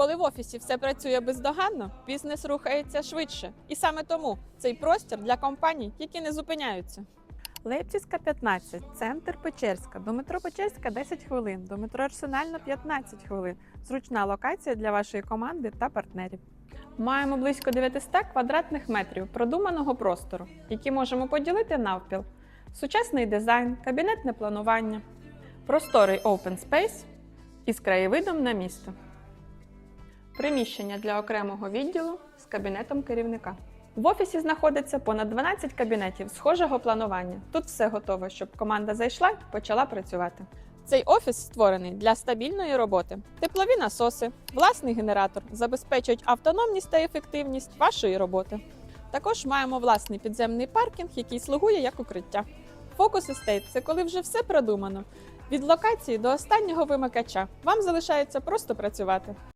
Коли в офісі все працює бездоганно, бізнес рухається швидше. І саме тому цей простір для компаній, які не зупиняються. Лейпцизька 15, центр Печерська. До метро Печерська 10 хвилин, до метро Арсенальна 15 хвилин. Зручна локація для вашої команди та партнерів. Маємо близько 900 квадратних метрів продуманого простору, які можемо поділити навпіл. Сучасний дизайн, кабінетне планування, просторий open space із краєвидом на місто. Приміщення для окремого відділу з кабінетом керівника. В офісі знаходиться понад 12 кабінетів схожого планування. Тут все готово, щоб команда зайшла і почала працювати. Цей офіс створений для стабільної роботи. Теплові насоси, власний генератор забезпечують автономність та ефективність вашої роботи. Також маємо власний підземний паркінг, який слугує як укриття. Фокус естейт це коли вже все продумано. Від локації до останнього вимикача. Вам залишається просто працювати.